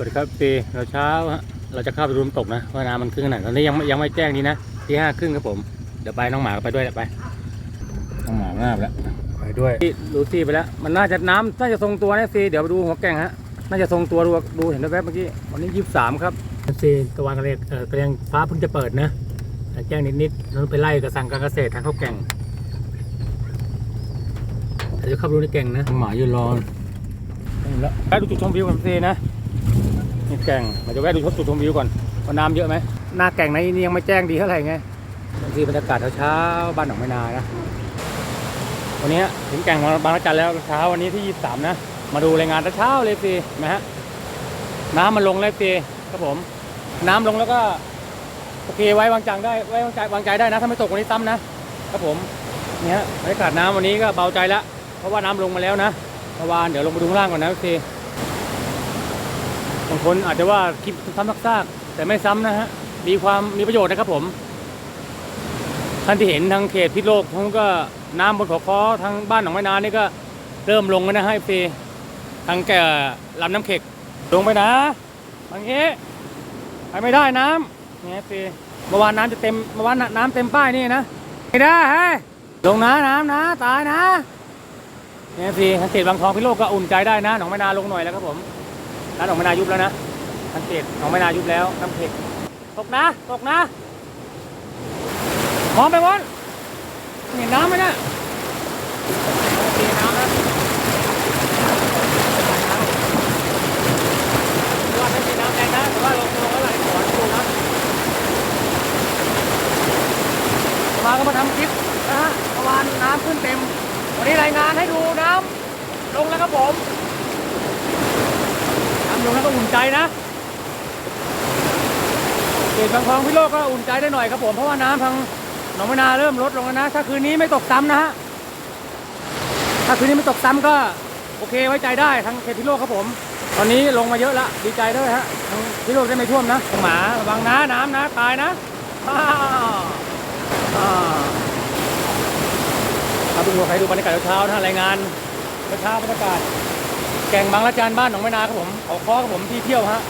สวัสดีครับปีเราเช้าฮะเราจะเข้าไปดูน้ำตกนะว่าน้ำมันขึ้นขนาดตอนนี้ยังไม่ยังไม่แจ้งนี้นะที่ห้าครึ่งครับผมเดี๋ยวไปน้องหมาก็ไปด้วยแหละไปน้องหมางาบแล้วไปด้วยลูซี่ไปแล้ว มันน่าจะน้ำน่าจะทรงตัวนะซีเดี๋ยวไปดูหัวแก่งฮะน่าจะทรงตัวดูดูเห็นแวบๆเมื่อกี้วันนี้ยี่สิบสามครับซีตะวันกระเลดเออกระยังฟ้าเพิ่งจะเปิดนะแต่แจ้งนิดๆแล้วไปไล่กระสังการเกษตรทางเข้าแก่งเดี๋ยวจะเข้าไปดูในแก่งนะน้องหมายืนรอแล้วไปดูจุดชมวิวกันซีนะ นี่แก่งเราจะแวะดูจุดชมวิวก่อนว่าน้ำเยอะไหมหน้าแก่งไหนนี่ยังไม่แจ้งดีเท่าไหร่ไงบางทีบรรยากาศเช้าๆบ้านหนองไม้นานะวันนี้ถึงแก่งบางระจันแล้วเช้าวันนี้ที่ 23 นะ มาดูรายงานเช้าๆเลยสินะฮะน้ำมันลงแล้วสิครับผม น้ำลงแล้วก็โอเคไว้วางใจได้ไว้วางใจวางใจได้นะถ้าไม่ตกวันนี้ซ้ำนะครับผมเนี่ยฮะบรรยากาศน้ำวันนี้ก็เบาใจแล้วเพราะว่าน้ำลงมาแล้วนะเมื่อวานเดี๋ยวลงไปดูข้างล่างก่อนนะโอเค บางคนอาจจะว่าคลิปซ้ำซากแต่ไม่ซ้ำนะฮะ มีความมีประโยชน์นะครับผม ท่านที่เห็นทางเขตพิษโลกทั้งก็น้ำบนขอคอทางบ้านหนองไม้นานี่ก็เริ่มลงแล้วนะให้ฟรีทางแก่ลำน้ำเข็กลงไปนะบางนี้ไปไม่ได้น้ำเนี่ยฟรีเมื่อวานน้ำจะเต็มเมื่อวานน้ำเต็มป้ายนี่นะไม่ได้เฮ้ยลงนะน้ำนะตายนะเนี่ยฟรีทางเขตบางทองพิษโลกก็อุ่นใจได้นะหนองไม้นาลงหน่อยแล้วครับผม ร้านหนองมะนายุบแล้วนะสังเกตหนองมะนายุบแล้วน้ำเผ็ดตกนะ ตกนะมองไปบนเห็นน้ำไหมนะมีน้ำนะว่าไม่มีน้ำแรงนะแต่ว่าลงลงแล้วไหลขอนดูนะมาก็มาทำคลิปนะฮะเมื่อวานน้ำขึ้นเต็ม วันนี้รายงานให้ดูน้ำลงแล้วครับผม ลงแล้วก็อุ่นใจนะเขตบางคลองพิโลกก็อุ่นใจได้หน่อยครับผมเพราะว่าน้ำทางหนองมะนาเริ่มลดลงแล้วนะ ถ้าคืนนี้ไม่ตกซ้ำนะฮะถ้าคืนนี้ไม่ตกซ้ำก็โอเคไว้ใจได้ทางเขตพิโลกครับผม ตอนนี้ลงมาเยอะละดีใจด้วยฮะทางพิโลกได้ไม่ท่วมนะหมาระวังนะน้ำนะตายนะอ้าวอ้าวครับทุกคนใครดูบรรยากาศเช้าๆนะรายงานเช้าบรรยากาศ แก่งบางละจานบ้านหนองไม้นาครับผมเขาคอครับผมที่เที่ยวฮะ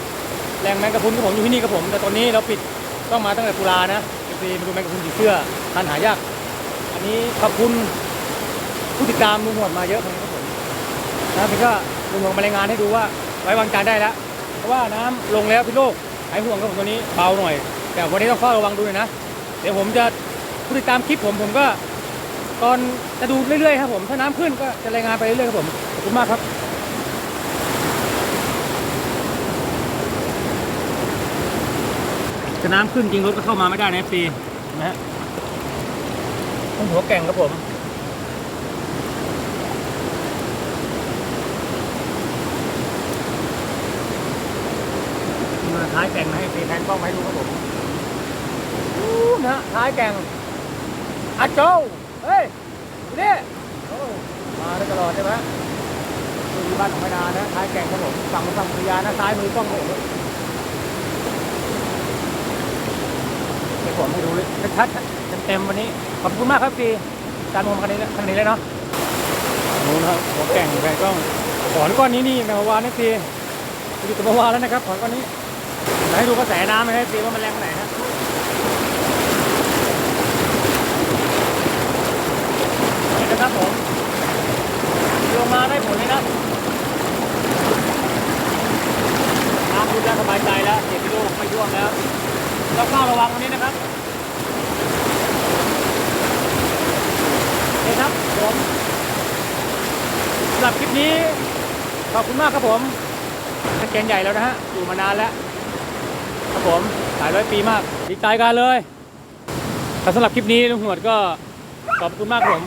แหล่งแมงกะพรุนครับผมอยู่ที่นี่ครับผม แต่ตอนนี้เราปิดต้องมาตั้งแต่ตุลานะฟรีมาดูแมงกะพรุนสีเสื้อทานหายาก อันนี้ขอบคุณผู้ติดตามลุงหวดมาเยอะครับผมนะพี่ก็ลุงหวดมารายงานให้ดูว่าไว้วางใจได้แล้ว เพราะว่าน้ำลงแล้วพี่โลกหายห่วงครับผมตัวนี้เบาหน่อย แต่วันนี้ต้องเฝ้าระวังดูหน่อยนะเดี๋ยวผมจะผู้ติดตามคลิปผมผมก็ ตอนจะดูเรื่อยๆครับผมถ้าน้ำขึ้นก็จะรายงานไปเรื่อยๆครับผมขอบคุณมากครับ จะ น้ำขึ้นจริงรถก็เข้ามาไม่ได้นะฟีนะฮะต้องหัวแก่งครับผมมาท้ายแก่งนะให้ฟีแทนกล้องให้ดูครับผมอู้นะท้ายแก่งอาโจเฮ้ยดูนี่มาได้ตลอดใช่ไหมดูที่บ้านของไม่นานนะท้ายแก่งครับผมฝั่งฝั่งพยานะซ้ายมือกล้องผม เดี๋ยว ผมให้ดูเลยชัดๆเต็มๆวันนี้ ขอบคุณมากครับพี่การมองคันนี้คันนี้เลยเนาะนู้นครับหัวแก่งแก่งกล้องขอนก้อนนี้นี่เมื่อวานนี่พี่อยู่กับเมื่อวานแล้วนะครับขอนก้อนนี้ให้ดูกระแสน้ำให้พี่ว่ามันแรงขนาดไหนนะนี่นะครับผมลงมาได้ผลเลยนะน้ำดูแล้สบายใจแล้วเก็บที่ลูกไม่ท่วมแล้ว ต้องเฝ้าระวังวันนี้นะครับนี่ครับผมสำหรับคลิปนี้ขอบคุณมากครับผมเป็นแกนใหญ่แล้วนะฮะอยู่มานานแล้วครับผมหลายร้อยปีมากดีใจกันเลยแต่สำหรับคลิปนี้ลุงหวดก็ขอบคุณมากครับผม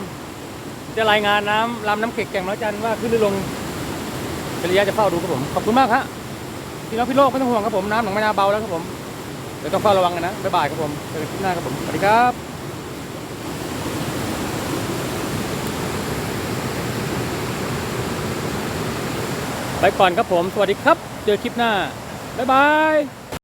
จะรายงานน้ำลำน้ำเข็กแก่งร้อยจันทร์ว่าขึ้นหรือลงเป็นระยะจะเฝ้าดูครับผมขอบคุณมากฮะพี่น้องพี่โลกไม่ต้องห่วงครับผมน้ำหนองไม่นาเบาแล้วครับผม เดี๋ยวต้องเฝ้าระวังกันนะ บ๊ายบายครับผม เจอกันคลิปหน้าครับผม สวัสดีครับไปก่อนครับผม สวัสดีครับ เจอคลิปหน้า บ๊ายบาย